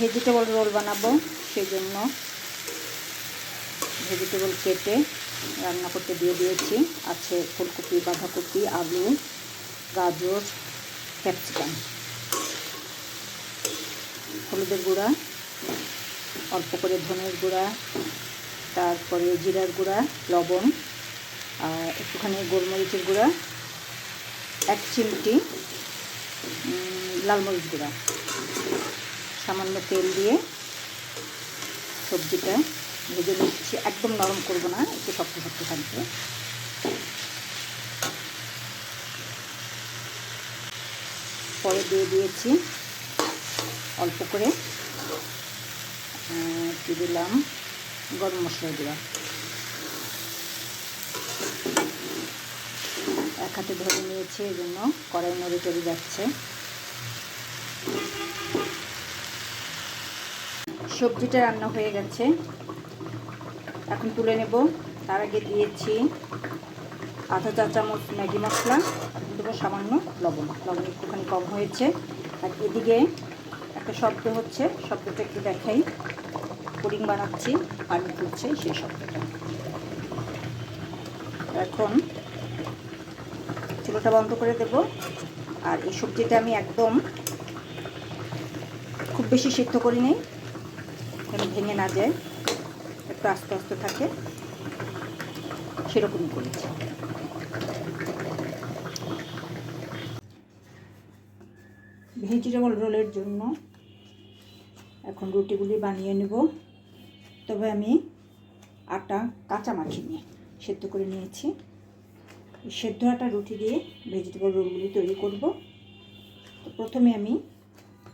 Vegetable roll বানাবো সেই জন্য ভেজিটেবল কেটে রান্না করতে দিয়ে দিয়েছি। আছে ফুলকপি বাঁধাকপি আলু গাজর ক্যাপসিকাম হলুদের গুঁড়া অল্প করে ধনের গুঁড়া তারপরে জিরার গুঁড়া লবণ আর একটুখানি গোলমরিচের গুঁড়া এক চিমটি উম, লাল মরিচ গুঁড়া। সামান্য তেল দিয়ে সবজিটা ভেজে নিচ্ছি। একদম নরম করব না, একটু শক্ত শক্ত থাকবে। পরে দিয়ে দিয়েছি অল্প করে কি দিলাম? গরম মশলা দিলাম। এক হাতে ধরে নিয়েছি, এই জন্য কড়াই নড়ে চড়ে যাচ্ছে। সবজিটা রান্না হয়ে গেছে। এখন তুলে নেব। তার আগে দিয়েছি আধা চা চামচ ম্যাগি মশলা দেবো সামান্য লবণ। লবণ একটুখানি কম হয়েছে। আর এদিকে একটা শব্দ হচ্ছে, শব্দটা একটু দেখাই। পুডিং বানাচ্ছি, পানি ফুটছে সেই শব্দটা। এখন চুলোটা বন্ধ করে দেব। আর এই সবজিটা আমি একদম খুব বেশি সিদ্ধ করি নেই যেন ভেঙে না যায়, একটু আস্তে আস্তে থাকে, সেরকমই করেছি। ভেজিটেবল রোলের জন্য এখন রুটিগুলি বানিয়ে নেব। তবে আমি আটা, কাঁচা মাখিনি সেদ্ধ করে নিয়েছি। সেদ্ধ আটা, রুটি দিয়ে ভেজিটেবল রোলগুলি তৈরি করব। তো প্রথমে আমি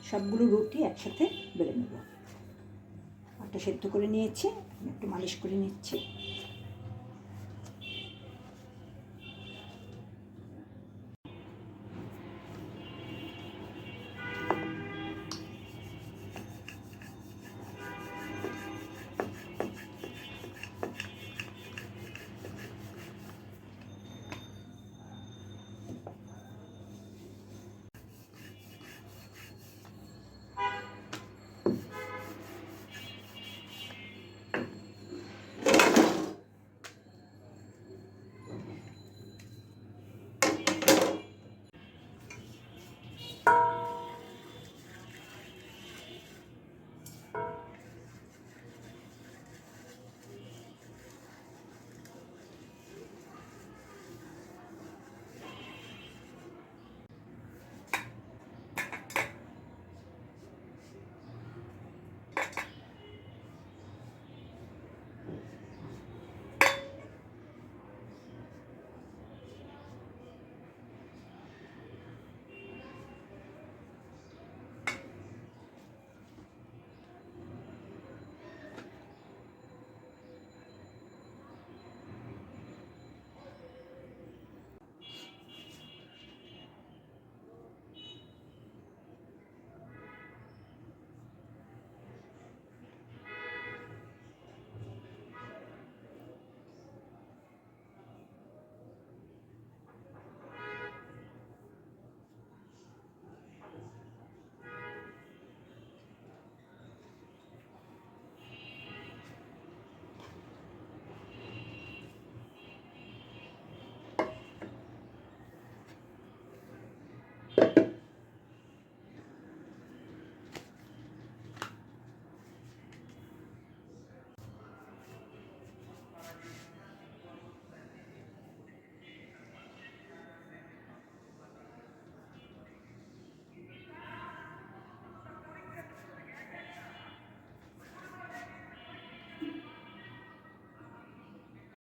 সবগুলো রুটি একসাথে বেলে নেব। সেদ্ধ করে নিয়েছি একটু মালিশ করে নিচ্ছি।